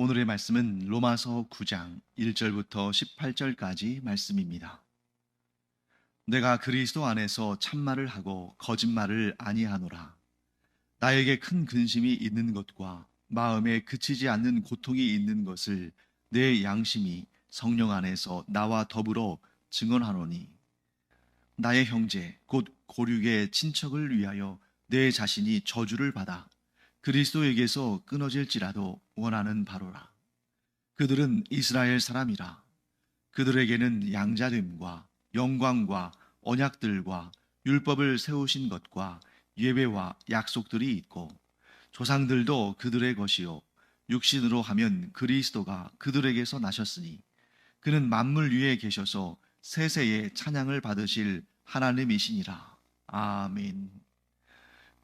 오늘의 말씀은 로마서 9장 1절부터 18절까지 말씀입니다. 내가 그리스도 안에서 참말을 하고 거짓말을 아니하노라. 나에게 큰 근심이 있는 것과 마음에 그치지 않는 고통이 있는 것을 내 양심이 성령 안에서 나와 더불어 증언하노니 나의 형제 곧 고륙의 친척을 위하여 내 자신이 저주를 받아 그리스도에게서 끊어질지라도 원하는 바로라. 그들은 이스라엘 사람이라. 그들에게는 양자됨과 영광과 언약들과 율법을 세우신 것과 예배와 약속들이 있고 조상들도 그들의 것이요 육신으로 하면 그리스도가 그들에게서 나셨으니 그는 만물 위에 계셔서 세세의 찬양을 받으실 하나님이시니라. 아멘.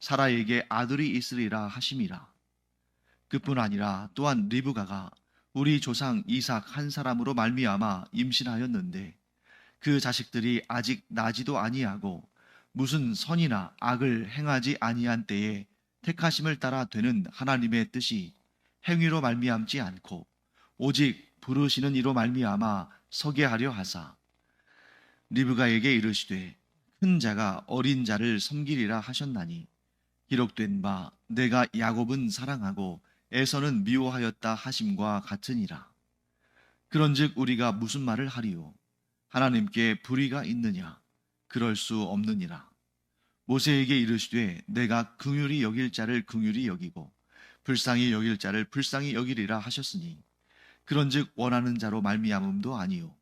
사라에게 아들이 있으리라 하심이라. 그뿐 아니라 또한 리브가가 우리 조상 이삭 한 사람으로 말미암아 임신하였는데 그 자식들이 아직 나지도 아니하고 무슨 선이나 악을 행하지 아니한 때에 택하심을 따라 되는 하나님의 뜻이 행위로 말미암지 않고 오직 부르시는 이로 말미암아 서게 하려 하사 리브가에게 이르시되 큰 자가 어린 자를 섬기리라 하셨나니 기록된 바 내가 야곱은 사랑하고 에서는 미워하였다 하심과 같으니라. 그런즉 우리가 무슨 말을 하리요? 하나님께 불의가 있느냐? 그럴 수 없느니라. 모세에게 이르시되 내가 긍휼히 여길 자를 긍휼히 여기고 불쌍히 여길 자를 불쌍히 여기리라 하셨으니 그런즉 원하는 자로 말미암음도 아니요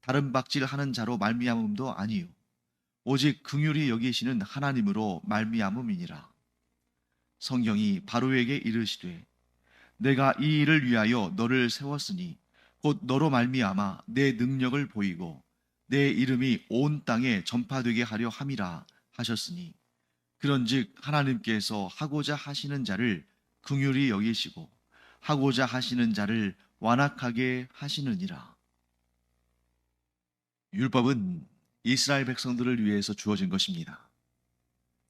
다른 박질하는 자로 말미암음도 아니요 오직 긍휼히 여기시는 하나님으로 말미암음이니라. 성경이 바로에게 이르시되 내가 이 일을 위하여 너를 세웠으니 곧 너로 말미암아 내 능력을 보이고 내 이름이 온 땅에 전파되게 하려 함이라 하셨으니 그런즉 하나님께서 하고자 하시는 자를 긍휼히 여기시고 하고자 하시는 자를 완악하게 하시느니라 율법은 이스라엘 백성들을 위해서 주어진 것입니다.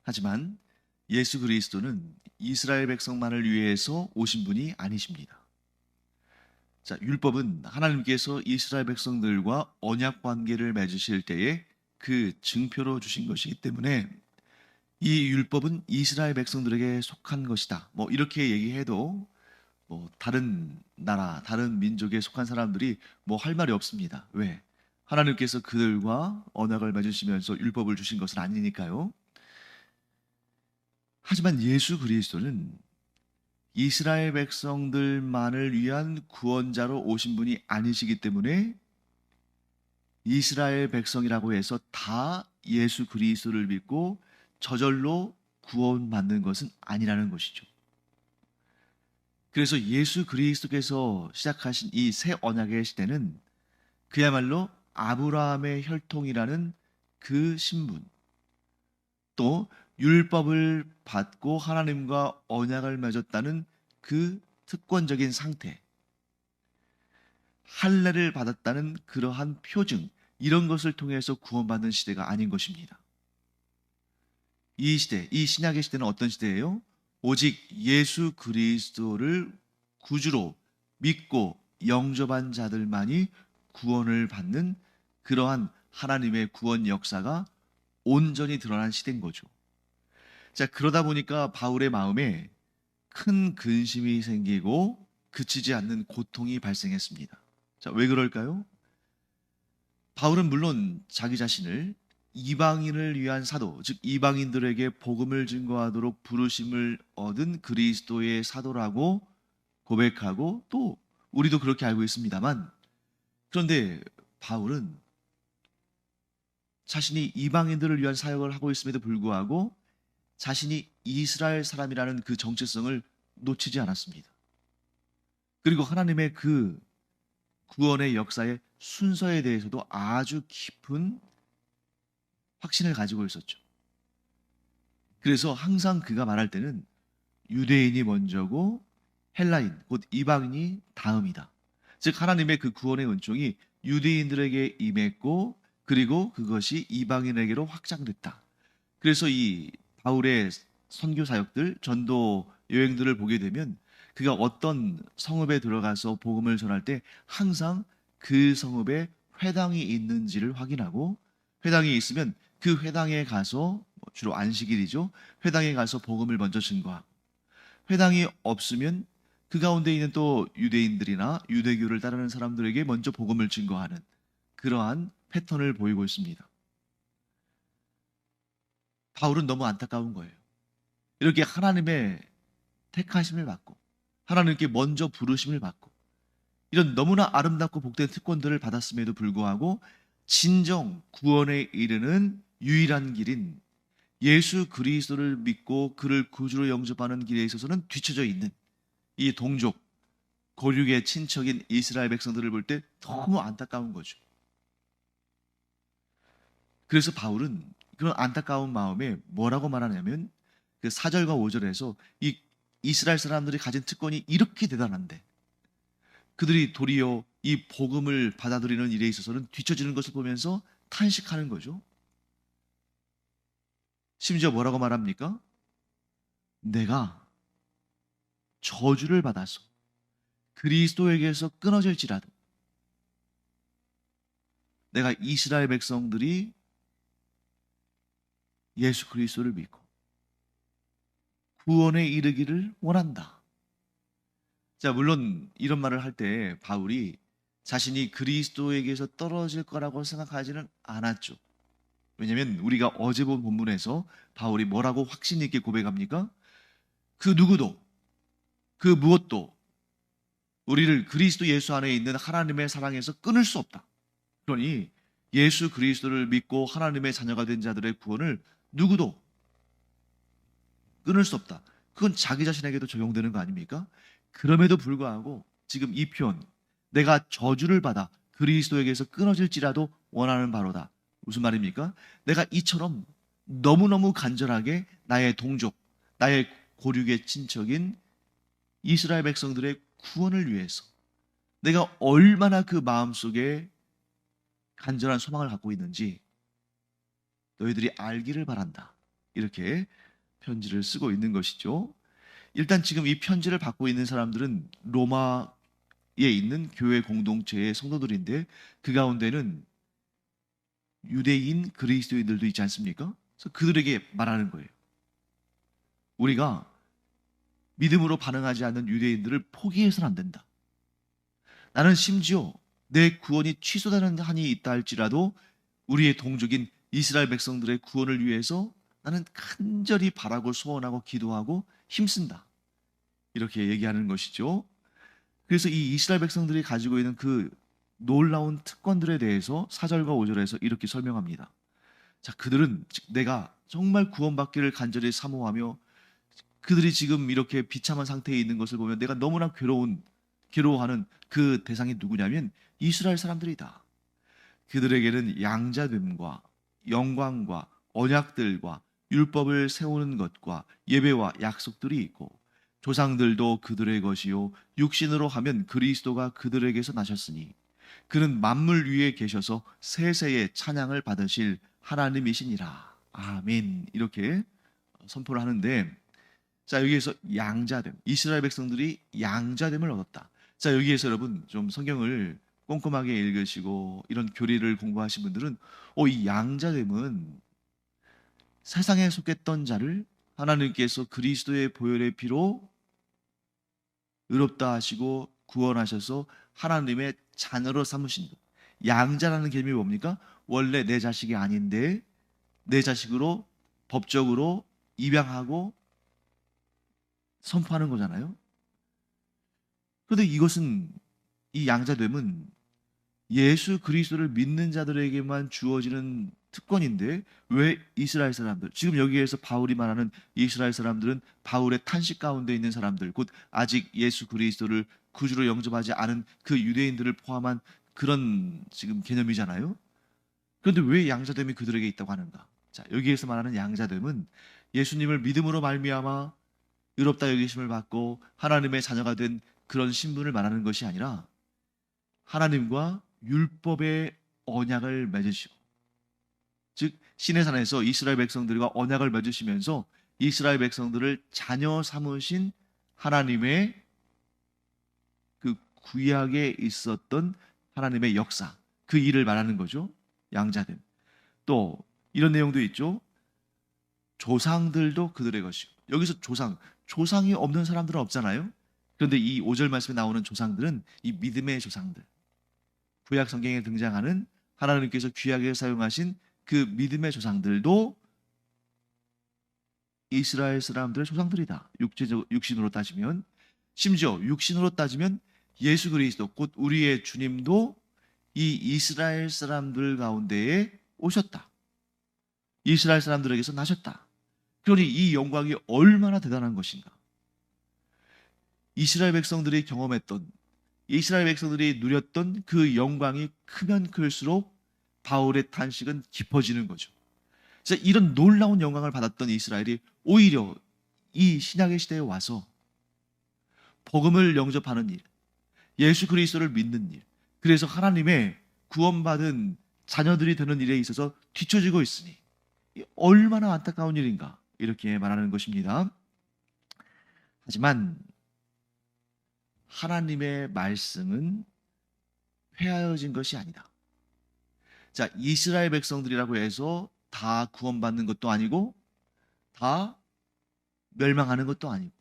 하지만 예수 그리스도는 이스라엘 백성만을 위해서 오신 분이 아니십니다. 자, 율법은 하나님께서 이스라엘 백성들과 언약 관계를 맺으실 때에 그 증표로 주신 것이기 때문에 이 율법은 이스라엘 백성들에게 속한 것이다. 뭐 이렇게 얘기해도 뭐 다른 나라, 다른 민족에 속한 사람들이 뭐 할 말이 없습니다. 왜? 하나님께서 그들과 언약을 맺으시면서 율법을 주신 것은 아니니까요. 하지만 예수 그리스도는 이스라엘 백성들만을 위한 구원자로 오신 분이 아니시기 때문에 이스라엘 백성이라고 해서 다 예수 그리스도를 믿고 저절로 구원받는 것은 아니라는 것이죠. 그래서 예수 그리스도께서 시작하신 이 새 언약의 시대는 그야말로 아브라함의 혈통이라는 그 신분, 또 율법을 받고 하나님과 언약을 맺었다는 그 특권적인 상태, 할례를 받았다는 그러한 표징, 이런 것을 통해서 구원받는 시대가 아닌 것입니다. 이 시대, 이 신약의 시대는 어떤 시대예요? 오직 예수 그리스도를 구주로 믿고 영접한 자들만이 구원을 받는 그러한 하나님의 구원 역사가 온전히 드러난 시대인 거죠. 자, 그러다 보니까 바울의 마음에 큰 근심이 생기고 그치지 않는 고통이 발생했습니다. 자, 왜 그럴까요? 바울은 물론 자기 자신을 이방인을 위한 사도, 즉 이방인들에게 복음을 증거하도록 부르심을 얻은 그리스도의 사도라고 고백하고 또 우리도 그렇게 알고 있습니다만 그런데 바울은 자신이 이방인들을 위한 사역을 하고 있음에도 불구하고 자신이 이스라엘 사람이라는 그 정체성을 놓치지 않았습니다. 그리고 하나님의 그 구원의 역사의 순서에 대해서도 아주 깊은 확신을 가지고 있었죠. 그래서 항상 그가 말할 때는 유대인이 먼저고 헬라인, 곧 이방인이 다음이다. 즉 하나님의 그 구원의 은총이 유대인들에게 임했고 그리고 그것이 이방인에게로 확장됐다. 그래서 이 바울의 선교 사역들, 전도 여행들을 보게 되면 그가 어떤 성읍에 들어가서 복음을 전할 때 항상 그 성읍에 회당이 있는지를 확인하고 회당이 있으면 그 회당에 가서 뭐 주로 안식일이죠. 회당에 가서 복음을 먼저 증거하고 회당이 없으면 그 가운데 있는 또 유대인들이나 유대교를 따르는 사람들에게 먼저 복음을 증거하는 그러한 패턴을 보이고 있습니다. 바울은 너무 안타까운 거예요. 이렇게 하나님의 택하심을 받고 하나님께 먼저 부르심을 받고 이런 너무나 아름답고 복된 특권들을 받았음에도 불구하고 진정 구원에 이르는 유일한 길인 예수 그리스도를 믿고 그를 구주로 영접하는 길에 있어서는 뒤처져 있는 이 동족 고륙의 친척인 이스라엘 백성들을 볼 때 너무 안타까운 거죠. 그래서 바울은 그런 안타까운 마음에 뭐라고 말하냐면 그 4절과 5절에서 이 이스라엘 사람들이 가진 특권이 이렇게 대단한데 그들이 도리어 이 복음을 받아들이는 일에 있어서는 뒤처지는 것을 보면서 탄식하는 거죠. 심지어 뭐라고 말합니까? 내가 저주를 받아서 그리스도에게서 끊어질지라도 내가 이스라엘 백성들이 예수 그리스도를 믿고 구원에 이르기를 원한다. 자, 물론 이런 말을 할 때 바울이 자신이 그리스도에게서 떨어질 거라고 생각하지는 않았죠. 왜냐하면 우리가 어제 본 본문에서 바울이 뭐라고 확신 있게 고백합니까? 그 누구도 그 무엇도 우리를 그리스도 예수 안에 있는 하나님의 사랑에서 끊을 수 없다. 그러니 예수 그리스도를 믿고 하나님의 자녀가 된 자들의 구원을 누구도 끊을 수 없다. 그건 자기 자신에게도 적용되는 거 아닙니까? 그럼에도 불구하고 지금 이 표현 내가 저주를 받아 그리스도에게서 끊어질지라도 원하는 바로다. 무슨 말입니까? 내가 이처럼 너무너무 간절하게 나의 동족, 나의 고륙의 친척인 이스라엘 백성들의 구원을 위해서 내가 얼마나 그 마음속에 간절한 소망을 갖고 있는지 너희들이 알기를 바란다. 이렇게 편지를 쓰고 있는 것이죠. 일단 지금 이 편지를 받고 있는 사람들은 로마에 있는 교회 공동체의 성도들인데 그 가운데는 유대인 그리스도인들도 있지 않습니까? 그래서 그들에게 말하는 거예요. 우리가 믿음으로 반응하지 않는 유대인들을 포기해서는 안 된다. 나는 심지어 내 구원이 취소되는 한이 있다 할지라도 우리의 동족인 이스라엘 백성들의 구원을 위해서 나는 간절히 바라고 소원하고 기도하고 힘쓴다. 이렇게 얘기하는 것이죠. 그래서 이 이스라엘 백성들이 가지고 있는 그 놀라운 특권들에 대해서 4절과 5절에서 이렇게 설명합니다. 자, 그들은 내가 정말 구원받기를 간절히 사모하며 그들이 지금 이렇게 비참한 상태에 있는 것을 보면 내가 너무나 괴로운 괴로워하는 그 대상이 누구냐면 이스라엘 사람들이다. 그들에게는 양자됨과 영광과 언약들과 율법을 세우는 것과 예배와 약속들이 있고 조상들도 그들의 것이요 육신으로 하면 그리스도가 그들에게서 나셨으니 그는 만물 위에 계셔서 세세의 찬양을 받으실 하나님이시니라. 아멘. 이렇게 선포를 하는데 자, 여기에서 양자됨. 이스라엘 백성들이 양자됨을 얻었다. 자, 여기에서 여러분 좀 성경을 꼼꼼하게 읽으시고 이런 교리를 공부하신 분들은 어, 이 양자됨은 세상에 속했던 자를 하나님께서 그리스도의 보혈의 피로 의롭다 하시고 구원하셔서 하나님의 자녀로 삼으신 것. 양자라는 개념이 뭡니까? 원래 내 자식이 아닌데 내 자식으로 법적으로 입양하고 선포하는 거잖아요. 그런데 이것은 이 양자됨은 예수 그리스도를 믿는 자들에게만 주어지는 특권인데 왜 이스라엘 사람들 지금 여기에서 바울이 말하는 이스라엘 사람들은 바울의 탄식 가운데 있는 사람들 곧 아직 예수 그리스도를 구주로 영접하지 않은 그 유대인들을 포함한 그런 지금 개념이잖아요. 그런데 왜 양자됨이 그들에게 있다고 하는가? 자, 여기에서 말하는 양자됨은 예수님을 믿음으로 말미암아 의롭다 여기심을 받고 하나님의 자녀가 된 그런 신분을 말하는 것이 아니라 하나님과 율법의 언약을 맺으시고 즉 신의 산에서 이스라엘 백성들과 언약을 맺으시면서 이스라엘 백성들을 자녀 삼으신 하나님의 그 구약에 있었던 하나님의 역사 그 일을 말하는 거죠. 양자됨. 또 이런 내용도 있죠. 조상들도 그들의 것이고 여기서 조상 조상이 없는 사람들은 없잖아요. 그런데 이 5절 말씀에 나오는 조상들은 이 믿음의 조상들. 구약 성경에 등장하는 하나님께서 귀하게 사용하신 그 믿음의 조상들도 이스라엘 사람들의 조상들이다. 육체적 육신으로 따지면 심지어 육신으로 따지면 예수 그리스도 곧 우리의 주님도 이 이스라엘 사람들 가운데에 오셨다. 이스라엘 사람들에게서 나셨다. 그러니 이 영광이 얼마나 대단한 것인가. 이스라엘 백성들이 경험했던 이스라엘 백성들이 누렸던 그 영광이 크면 클수록 바울의 탄식은 깊어지는 거죠. 진짜 이런 놀라운 영광을 받았던 이스라엘이 오히려 이 신약의 시대에 와서 복음을 영접하는 일, 예수 그리스도를 믿는 일, 그래서 하나님의 구원받은 자녀들이 되는 일에 있어서 뒤처지고 있으니 얼마나 안타까운 일인가 이렇게 말하는 것입니다. 하지만 하나님의 말씀은 회하여진 것이 아니다. 자, 이스라엘 백성들이라고 해서 다 구원받는 것도 아니고 다 멸망하는 것도 아니고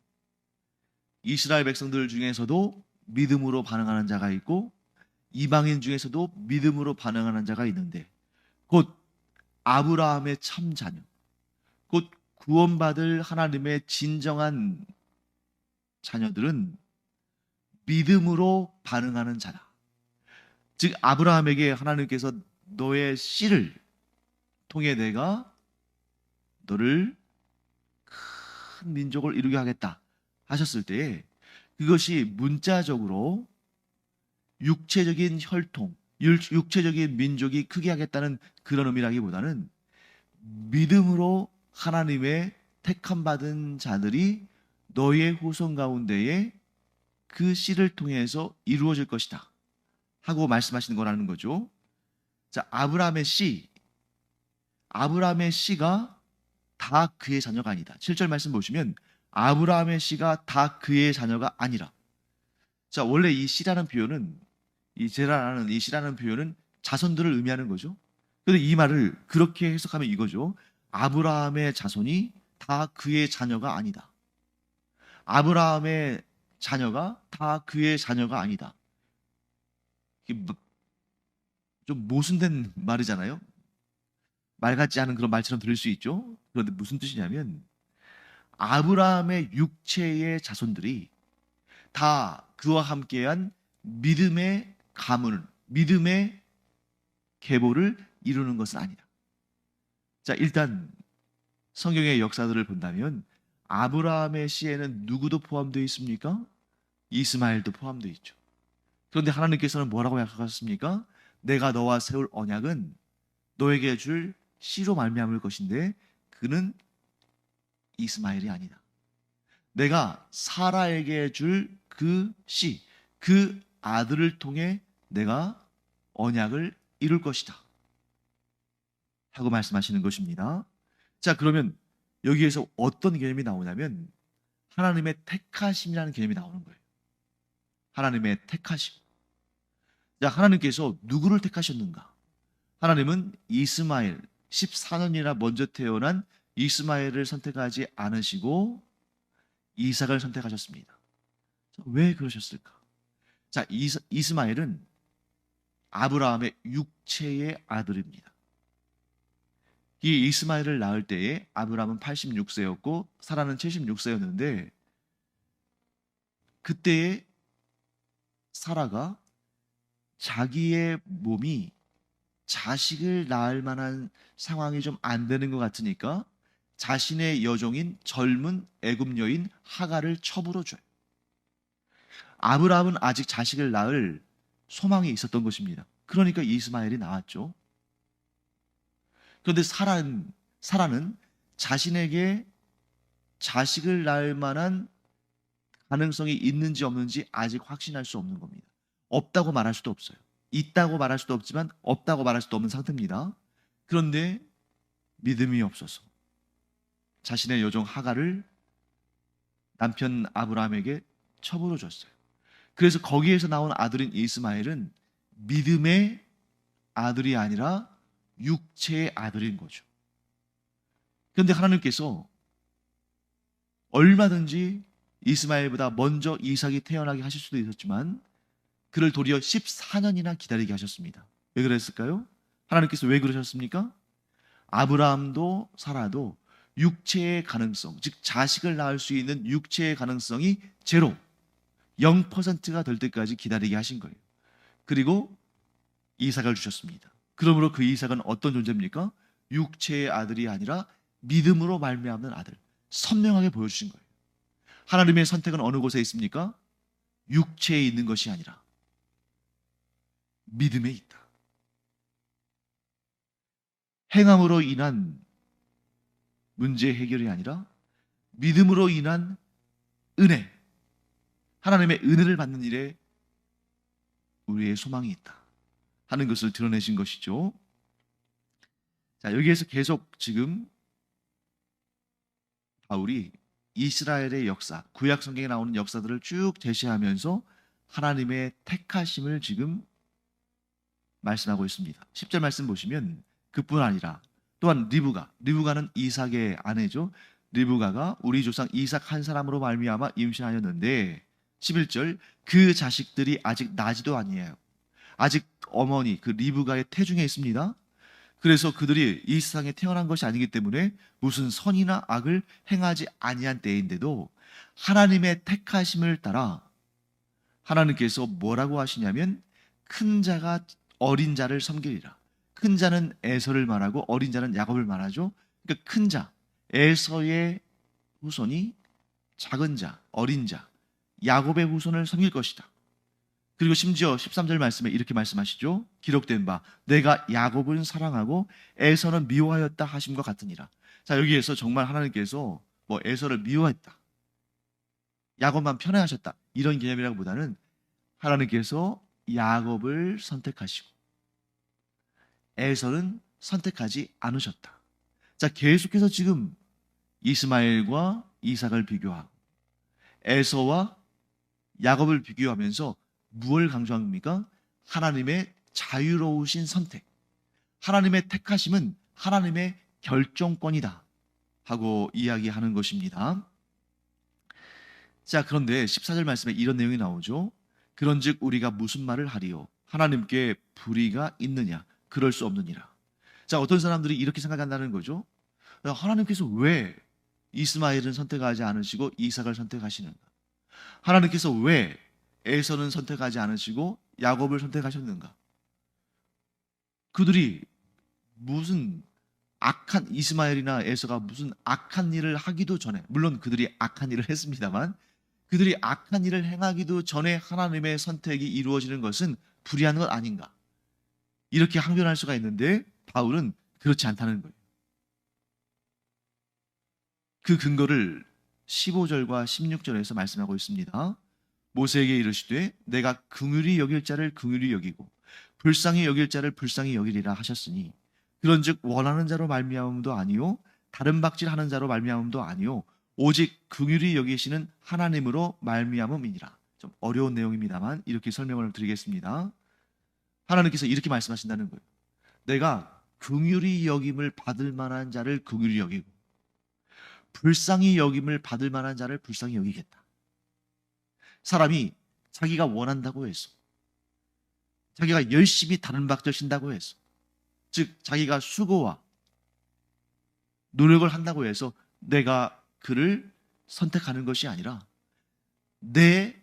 이스라엘 백성들 중에서도 믿음으로 반응하는 자가 있고 이방인 중에서도 믿음으로 반응하는 자가 있는데 곧 아브라함의 참 자녀 곧 구원받을 하나님의 진정한 자녀들은 믿음으로 반응하는 자다. 즉 아브라함에게 하나님께서 너의 씨를 통해 내가 너를 큰 민족을 이루게 하겠다 하셨을 때에 그것이 문자적으로 육체적인 혈통, 육체적인 민족이 크게 하겠다는 그런 의미라기보다는 믿음으로 하나님의 택함 받은 자들이 너의 후손 가운데에 그 씨를 통해서 이루어질 것이다. 하고 말씀하시는 거라는 거죠. 자, 아브라함의 씨. 아브라함의 씨가 다 그의 자녀가 아니다. 7절 말씀 보시면 아브라함의 씨가 다 그의 자녀가 아니라. 자, 원래 이 씨라는 표현은 이 제라라는 이 씨라는 표현은 자손들을 의미하는 거죠. 그런데 이 말을 그렇게 해석하면 이거죠. 아브라함의 자손이 다 그의 자녀가 아니다. 아브라함의 자녀가 다 그의 자녀가 아니다. 뭐좀 모순된 말이잖아요. 말 같지 않은 그런 말처럼 들릴 수 있죠. 그런데 무슨 뜻이냐면 아브라함의 육체의 자손들이 다 그와 함께한 믿음의 가문, 믿음의 계보를 이루는 것은 아니다. 자, 일단 성경의 역사들을 본다면 아브라함의 씨에는 누구도 포함되어 있습니까? 이스마엘도 포함되어 있죠. 그런데 하나님께서는 뭐라고 약속하셨습니까? 내가 너와 세울 언약은 너에게 줄 씨로 말미암을 것인데 그는 이스마엘이 아니다. 내가 사라에게 줄 그 씨, 그 아들을 통해 내가 언약을 이룰 것이다. 하고 말씀하시는 것입니다. 자, 그러면 여기에서 어떤 개념이 나오냐면 하나님의 택하심이라는 개념이 나오는 거예요. 하나님의 택하심. 자, 하나님께서 누구를 택하셨는가? 하나님은 이스마엘 14년이나 먼저 태어난 이스마엘을 선택하지 않으시고 이삭을 선택하셨습니다. 왜 그러셨을까? 자, 이스, 이스마엘은 아브라함의 육체의 아들입니다. 이 이스마엘을 낳을 때에 아브라함은 86세였고 사라는 76세였는데 그때에 사라가 자기의 몸이 자식을 낳을 만한 상황이 좀 안 되는 것 같으니까 자신의 여종인 젊은 애굽 여인 하가를 첩으로 줘요. 아브라함은 아직 자식을 낳을 소망이 있었던 것입니다. 그러니까 이스마엘이 나왔죠. 그런데 사라는, 사라는 자신에게 자식을 낳을 만한 가능성이 있는지 없는지 아직 확신할 수 없는 겁니다. 없다고 말할 수도 없어요. 있다고 말할 수도 없지만 없다고 말할 수도 없는 상태입니다. 그런데 믿음이 없어서 자신의 여종 하가를 남편 아브라함에게 첩으로 줬어요. 그래서 거기에서 나온 아들인 이스마엘은 믿음의 아들이 아니라 육체의 아들인 거죠. 그런데 하나님께서 얼마든지 이스마엘보다 먼저 이삭이 태어나게 하실 수도 있었지만 그를 도리어 14년이나 기다리게 하셨습니다. 왜 그랬을까요? 하나님께서 왜 그러셨습니까? 아브라함도 사라도 육체의 가능성, 즉 자식을 낳을 수 있는 육체의 가능성이 제로, 0%가 될 때까지 기다리게 하신 거예요. 그리고 이삭을 주셨습니다. 그러므로 그 이삭은 어떤 존재입니까? 육체의 아들이 아니라 믿음으로 말미암는 아들. 선명하게 보여주신 거예요. 하나님의 선택은 어느 곳에 있습니까? 육체에 있는 것이 아니라 믿음에 있다. 행함으로 인한 문제 해결이 아니라 믿음으로 인한 은혜, 하나님의 은혜를 받는 일에 우리의 소망이 있다 하는 것을 드러내신 것이죠. 자, 여기에서 계속 지금 바울이 이스라엘의 역사, 구약 성경에 나오는 역사들을 쭉 제시하면서 하나님의 택하심을 지금 말씀하고 있습니다. 10절 말씀 보시면 그뿐 아니라 또한 리브가, 리브가는 이삭의 아내죠. 리브가가 우리 조상 이삭 한 사람으로 말미암아 임신하였는데 11절 그 자식들이 아직 나지도 아니에요. 아직 어머니 그 리브가의 태중에 있습니다. 그래서 그들이 이 세상에 태어난 것이 아니기 때문에 무슨 선이나 악을 행하지 아니한 때인데도 하나님의 택하심을 따라 하나님께서 뭐라고 하시냐면 큰 자가 어린 자를 섬기리라. 큰 자는 에서를 말하고 어린 자는 야곱을 말하죠. 그러니까 큰 자, 에서의 후손이 작은 자, 어린 자, 야곱의 후손을 섬길 것이다. 그리고 심지어 13절 말씀에 이렇게 말씀하시죠. 기록된 바 내가 야곱은 사랑하고 에서는 미워하였다 하심과 같으니라. 자, 여기에서 정말 하나님께서 뭐 에서를 미워했다. 야곱만 편애하셨다. 이런 개념이라기보다는 하나님께서 야곱을 선택하시고 에서는 선택하지 않으셨다. 자, 계속해서 지금 이스마엘과 이삭을 비교하고 에서와 야곱을 비교하면서 무엇을 강조합니까? 하나님의 자유로우신 선택. 하나님의 택하심은 하나님의 결정권이다. 하고 이야기하는 것입니다. 자, 그런데 14절 말씀에 이런 내용이 나오죠. 그런즉 우리가 무슨 말을 하리요? 하나님께 불의가 있느냐? 그럴 수 없느니라. 자, 어떤 사람들이 이렇게 생각한다는 거죠. 하나님께서 왜 이스마엘은 선택하지 않으시고 이삭을 선택하시는가? 하나님께서 왜 에서는 선택하지 않으시고 야곱을 선택하셨는가? 그들이 무슨 악한 이스마엘이나 에서가 무슨 악한 일을 하기도 전에 물론 그들이 악한 일을 했습니다만 그들이 악한 일을 행하기도 전에 하나님의 선택이 이루어지는 것은 불의한 것 아닌가? 이렇게 항변할 수가 있는데 바울은 그렇지 않다는 거예요. 그 근거를 15절과 16절에서 말씀하고 있습니다. 모세에게 이르시되 내가 긍휼히 여길 자를 긍휼히 여기고 불쌍히 여길 자를 불쌍히 여기리라 하셨으니 그런즉 원하는 자로 말미암음도 아니요 다른 박질하는 자로 말미암음도 아니요 오직 긍휼히 여기시는 하나님으로 말미암음이니라. 좀 어려운 내용입니다만 이렇게 설명을 드리겠습니다. 하나님께서 이렇게 말씀하신다는 거예요. 내가 긍휼히 여김을 받을 만한 자를 긍휼히 여기고 불쌍히 여김을 받을 만한 자를 불쌍히 여기겠다. 사람이 자기가 원한다고 해서 자기가 열심히 다른 박질 신다고 해서 즉 자기가 수고와 노력을 한다고 해서 내가 그를 선택하는 것이 아니라 내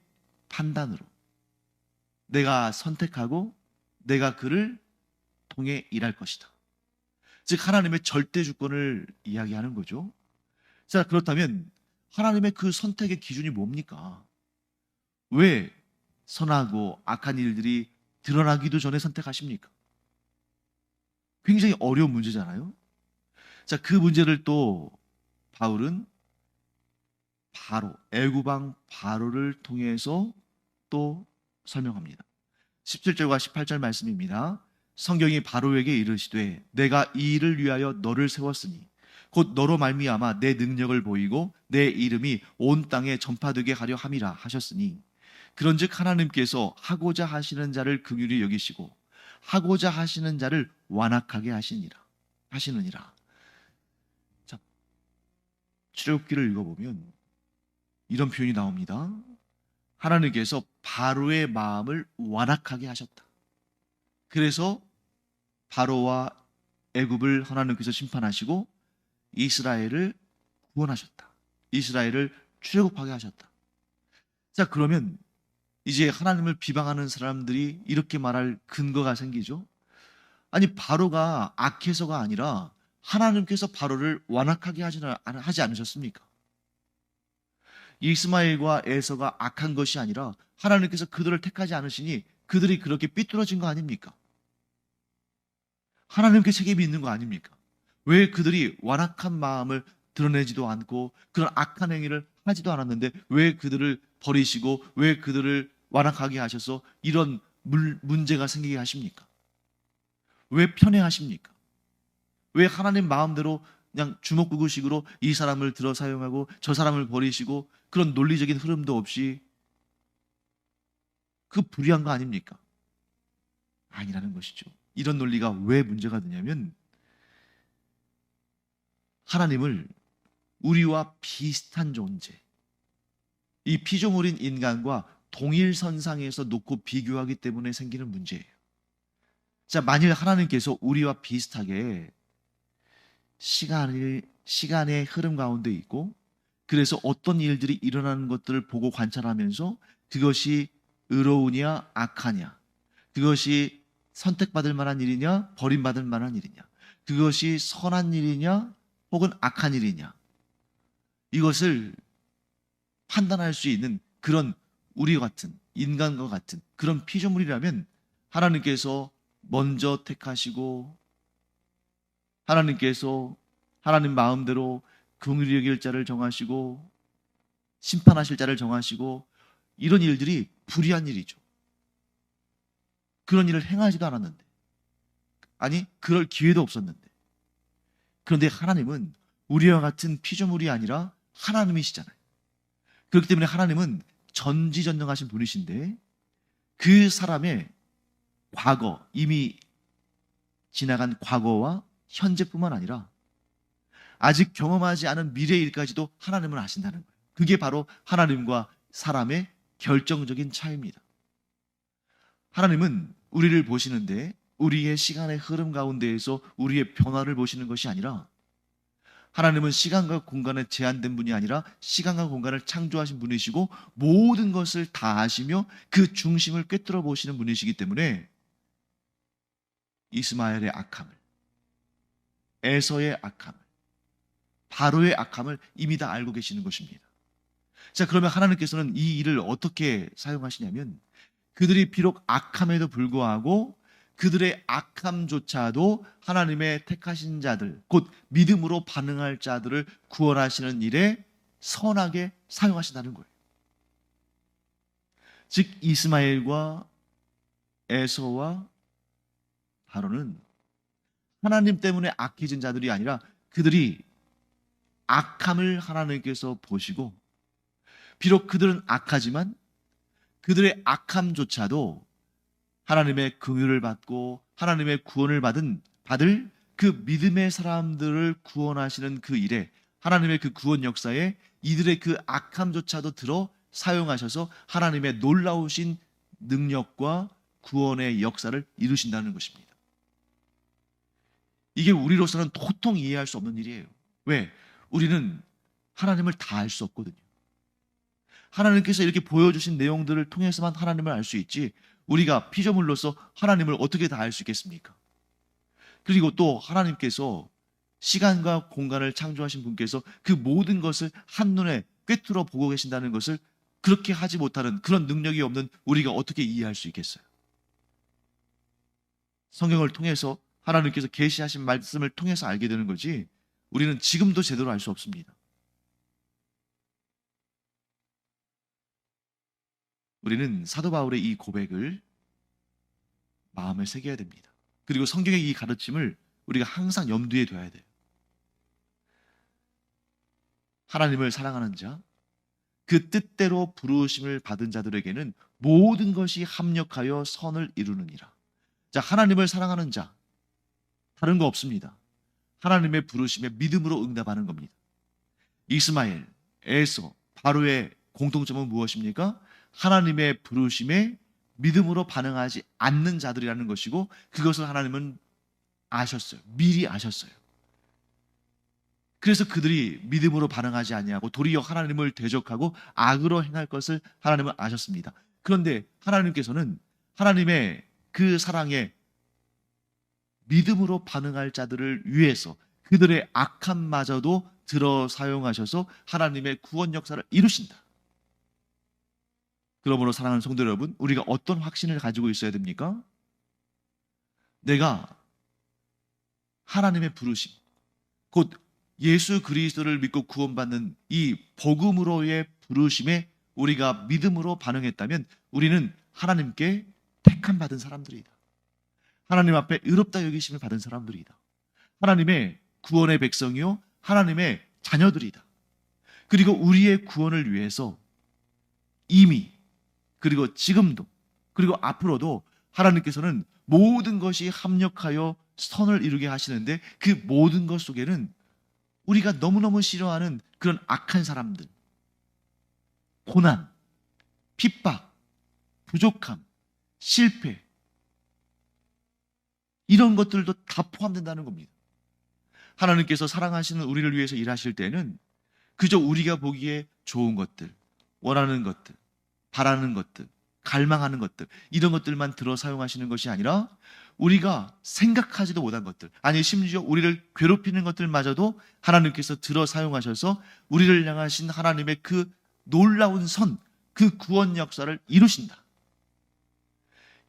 판단으로 내가 선택하고 내가 그를 통해 일할 것이다. 즉 하나님의 절대 주권을 이야기하는 거죠. 자, 그렇다면 하나님의 그 선택의 기준이 뭡니까? 왜 선하고 악한 일들이 드러나기도 전에 선택하십니까? 굉장히 어려운 문제잖아요. 자, 그 문제를 또 바울은 바로 애구방 바로를 통해서 또 설명합니다. 17절과 18절 말씀입니다. 성경이 바로에게 이르시되 내가 이 일을 위하여 너를 세웠으니 곧 너로 말미암아 내 능력을 보이고 내 이름이 온 땅에 전파되게 하려 함이라 하셨으니 그런즉 하나님께서 하고자 하시는 자를 긍휼히 여기시고 하고자 하시는 자를 완악하게 하시니라 하시느니라. 자, 출애굽기를 읽어보면 이런 표현이 나옵니다. 하나님께서 바로의 마음을 완악하게 하셨다. 그래서 바로와 애굽을 하나님께서 심판하시고 이스라엘을 구원하셨다. 이스라엘을 출애굽하게 하셨다. 자, 그러면 이제 하나님을 비방하는 사람들이 이렇게 말할 근거가 생기죠. 아니 바로가 악해서가 아니라 하나님께서 바로를 완악하게 하지, 않으셨습니까? 이스마엘과 에서가 악한 것이 아니라 하나님께서 그들을 택하지 않으시니 그들이 그렇게 삐뚤어진 거 아닙니까? 하나님께 책임이 있는 거 아닙니까? 왜 그들이 완악한 마음을 드러내지도 않고 그런 악한 행위를 하지도 않았는데 왜 그들을 버리시고 왜 그들을 완악하게 하셔서 이런 물, 문제가 생기게 하십니까? 왜 편애하십니까? 왜 하나님 마음대로 그냥 주먹구구식으로 이 사람을 들어 사용하고 저 사람을 버리시고 그런 논리적인 흐름도 없이 그 불의한 거 아닙니까? 아니라는 것이죠. 이런 논리가 왜 문제가 되냐면 하나님을 우리와 비슷한 존재, 이 피조물인 인간과 동일선상에서 놓고 비교하기 때문에 생기는 문제예요. 자, 만일 하나님께서 우리와 비슷하게 시간을, 시간의 흐름 가운데 있고, 그래서 어떤 일들이 일어나는 것들을 보고 관찰하면서 그것이 의로우냐, 악하냐, 그것이 선택받을 만한 일이냐, 버림받을 만한 일이냐, 그것이 선한 일이냐, 혹은 악한 일이냐, 이것을 판단할 수 있는 그런 우리 같은 인간과 같은 그런 피조물이라면 하나님께서 먼저 택하시고 하나님께서 하나님 마음대로 긍휼히 여길 자를 정하시고 심판하실 자를 정하시고 이런 일들이 불의한 일이죠. 그런 일을 행하지도 않았는데 아니 그럴 기회도 없었는데 그런데 하나님은 우리와 같은 피조물이 아니라 하나님이시잖아요. 그렇기 때문에 하나님은 전지전능하신 분이신데 그 사람의 과거 이미 지나간 과거와 현재뿐만 아니라 아직 경험하지 않은 미래 일까지도 하나님을 아신다는 거예요. 그게 바로 하나님과 사람의 결정적인 차이입니다. 하나님은 우리를 보시는데 우리의 시간의 흐름 가운데에서 우리의 변화를 보시는 것이 아니라 하나님은 시간과 공간에 제한된 분이 아니라 시간과 공간을 창조하신 분이시고 모든 것을 다 아시며 그 중심을 꿰뚫어 보시는 분이시기 때문에 이스마엘의 악함을 에서의 악함을 바로의 악함을 이미 다 알고 계시는 것입니다. 자, 그러면 하나님께서는 이 일을 어떻게 사용하시냐면 그들이 비록 악함에도 불구하고 그들의 악함조차도 하나님의 택하신 자들, 곧 믿음으로 반응할 자들을 구원하시는 일에 선하게 사용하신다는 거예요. 즉 이스마엘과 에서와 바로는 하나님 때문에 악해진 자들이 아니라 그들이 악함을 하나님께서 보시고 비록 그들은 악하지만 그들의 악함조차도 하나님의 긍휼을 받고 하나님의 구원을 받은 받을 그 믿음의 사람들을 구원하시는 그 일에 하나님의 그 구원 역사에 이들의 그 악함조차도 들어 사용하셔서 하나님의 놀라우신 능력과 구원의 역사를 이루신다는 것입니다. 이게 우리로서는 도통 이해할 수 없는 일이에요. 왜? 우리는 하나님을 다 알 수 없거든요. 하나님께서 이렇게 보여주신 내용들을 통해서만 하나님을 알 수 있지 우리가 피조물로서 하나님을 어떻게 다 알 수 있겠습니까? 그리고 또 하나님께서 시간과 공간을 창조하신 분께서 그 모든 것을 한눈에 꿰뚫어 보고 계신다는 것을 그렇게 하지 못하는 그런 능력이 없는 우리가 어떻게 이해할 수 있겠어요? 성경을 통해서 하나님께서 계시하신 말씀을 통해서 알게 되는 거지 우리는 지금도 제대로 알 수 없습니다. 우리는 사도 바울의 이 고백을 마음에 새겨야 됩니다. 그리고 성경의 이 가르침을 우리가 항상 염두에 둬야 돼요. 하나님을 사랑하는 자, 그 뜻대로 부르심을 받은 자들에게는 모든 것이 합력하여 선을 이루느니라. 자, 하나님을 사랑하는 자, 다른 거 없습니다. 하나님의 부르심에 믿음으로 응답하는 겁니다. 이스마엘, 에서, 바로의 공통점은 무엇입니까? 하나님의 부르심에 믿음으로 반응하지 않는 자들이라는 것이고 그것을 하나님은 아셨어요. 미리 아셨어요. 그래서 그들이 믿음으로 반응하지 아니하고 도리어 하나님을 대적하고 악으로 행할 것을 하나님은 아셨습니다. 그런데 하나님께서는 하나님의 그 사랑에 믿음으로 반응할 자들을 위해서 그들의 악함마저도 들어 사용하셔서 하나님의 구원 역사를 이루신다. 그러므로 사랑하는 성도 여러분, 우리가 어떤 확신을 가지고 있어야 됩니까? 내가 하나님의 부르심, 곧 예수 그리스도를 믿고 구원받는 이 복음으로의 부르심에 우리가 믿음으로 반응했다면 우리는 하나님께 택함 받은 사람들이다. 하나님 앞에 의롭다 여기심을 받은 사람들이다. 하나님의 구원의 백성이요 하나님의 자녀들이다. 그리고 우리의 구원을 위해서 이미 그리고 지금도 그리고 앞으로도 하나님께서는 모든 것이 합력하여 선을 이루게 하시는데 그 모든 것 속에는 우리가 너무너무 싫어하는 그런 악한 사람들, 고난, 핍박, 부족함, 실패, 이런 것들도 다 포함된다는 겁니다. 하나님께서 사랑하시는 우리를 위해서 일하실 때는 그저 우리가 보기에 좋은 것들, 원하는 것들, 바라는 것들, 갈망하는 것들, 이런 것들만 들어 사용하시는 것이 아니라 우리가 생각하지도 못한 것들, 아니 심지어 우리를 괴롭히는 것들마저도 하나님께서 들어 사용하셔서 우리를 향하신 하나님의 그 놀라운 선, 그 구원 역사를 이루신다.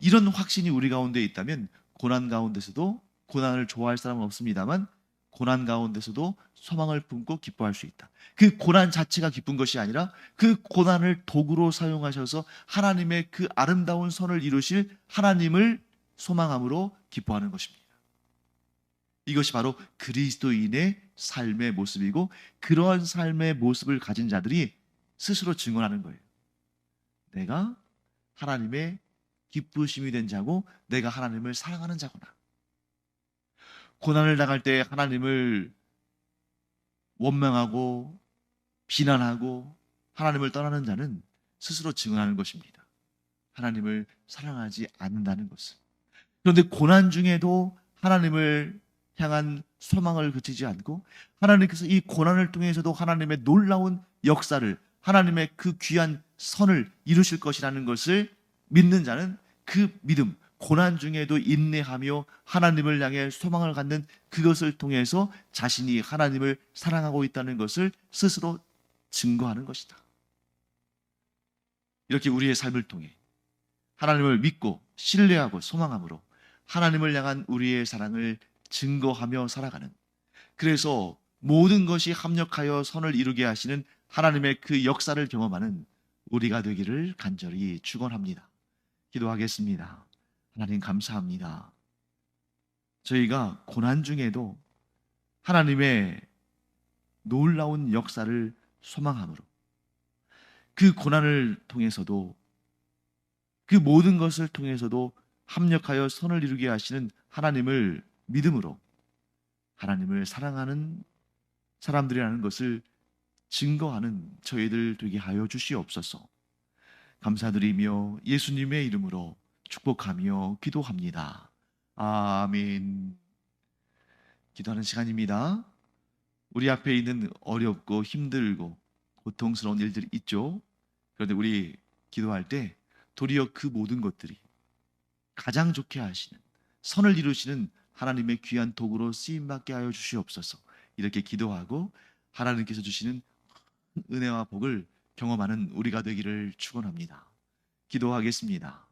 이런 확신이 우리 가운데 있다면 고난 가운데서도 고난을 좋아할 사람은 없습니다만 고난 가운데서도 소망을 품고 기뻐할 수 있다. 그 고난 자체가 기쁜 것이 아니라 그 고난을 도구로 사용하셔서 하나님의 그 아름다운 선을 이루실 하나님을 소망함으로 기뻐하는 것입니다. 이것이 바로 그리스도인의 삶의 모습이고 그러한 삶의 모습을 가진 자들이 스스로 증언하는 거예요. 내가 하나님의 기쁘심이 된 자고 내가 하나님을 사랑하는 자구나. 고난을 당할 때 하나님을 원망하고 비난하고 하나님을 떠나는 자는 스스로 증언하는 것입니다. 하나님을 사랑하지 않는다는 것을. 그런데 고난 중에도 하나님을 향한 소망을 그치지 않고 하나님께서 이 고난을 통해서도 하나님의 놀라운 역사를 하나님의 그 귀한 선을 이루실 것이라는 것을 믿는 자는 그 믿음, 고난 중에도 인내하며 하나님을 향해 소망을 갖는 그것을 통해서 자신이 하나님을 사랑하고 있다는 것을 스스로 증거하는 것이다. 이렇게 우리의 삶을 통해 하나님을 믿고 신뢰하고 소망함으로 하나님을 향한 우리의 사랑을 증거하며 살아가는 그래서 모든 것이 합력하여 선을 이루게 하시는 하나님의 그 역사를 경험하는 우리가 되기를 간절히 축원합니다. 기도하겠습니다. 하나님 감사합니다. 저희가 고난 중에도 하나님의 놀라운 역사를 소망함으로 그 고난을 통해서도 그 모든 것을 통해서도 합력하여 선을 이루게 하시는 하나님을 믿음으로 하나님을 사랑하는 사람들이라는 것을 증거하는 저희들 되게 하여 주시옵소서. 감사드리며 예수님의 이름으로 축복하며 기도합니다. 아멘. 기도하는 시간입니다. 우리 앞에 있는 어렵고 힘들고 고통스러운 일들이 있죠. 그런데 우리 기도할 때 도리어 그 모든 것들이 가장 좋게 하시는 선을 이루시는 하나님의 귀한 도구로 쓰임 받게 하여 주시옵소서. 이렇게 기도하고 하나님께서 주시는 은혜와 복을 경험하는 우리가 되기를 축원합니다. 기도하겠습니다.